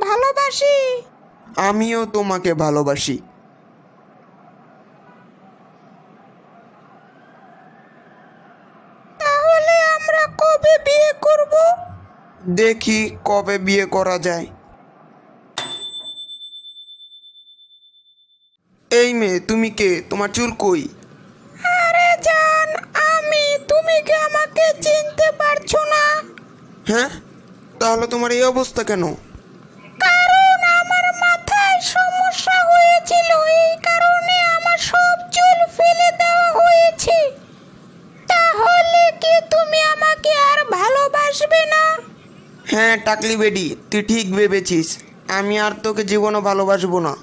ভালোবাসি। আমিও তোমাকে ভালোবাসি। তাহলে আমরা কবে বিয়ে করব? দেখি কবে বিয়ে করা যায়। এই মেয়ে তুমি কে? তোমার চুল কই? আরে জান আমি তুমি কি আমাকে চিনতে পারছ না? হ্যাঁ? তাহলে তোমার এই অবস্থা কেন? কারণ আমার মাথায় সমস্যা হয়েছিল। এই কারণে আমার সব চুল ফেলে দেওয়া হয়েছে। তাহলে কি তুমি আমাকে আর ভালোবাসবে না? হ্যাঁ টাকলি বেডি তুই ঠিক ভেবেছিস। আমি আর তোকে জীবনও ভালোবাসবো না।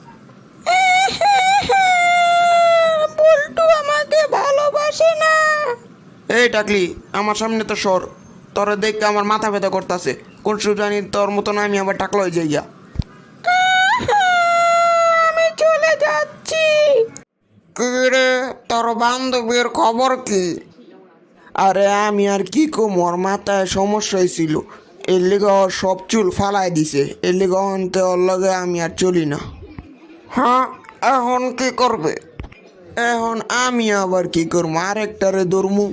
বল্টু আমাকে ভালোবাসে না। এই টাকলি আমার সামনে তো সর। তোর দেখে আমার মাথা ব্যথা করতেছে। কোন সুজানি তোর মতন আমি আবার টাকলো হয়ে যাইয়া আমি চলে যাচ্ছি। রে তোর বান্ধবীর খবর কি? আরে আমি আর কি কম ওর মাথায় সমস্যা হয়েছিল এর লিগে ওর সব চুল ফালাই দিছে। এর লিগে অন্তে ওর লগে আমি আর চলি না। হ্যাঁ এখন কি করবে? এখন আমি আবার কি করব? আরেকটারে ধরমু।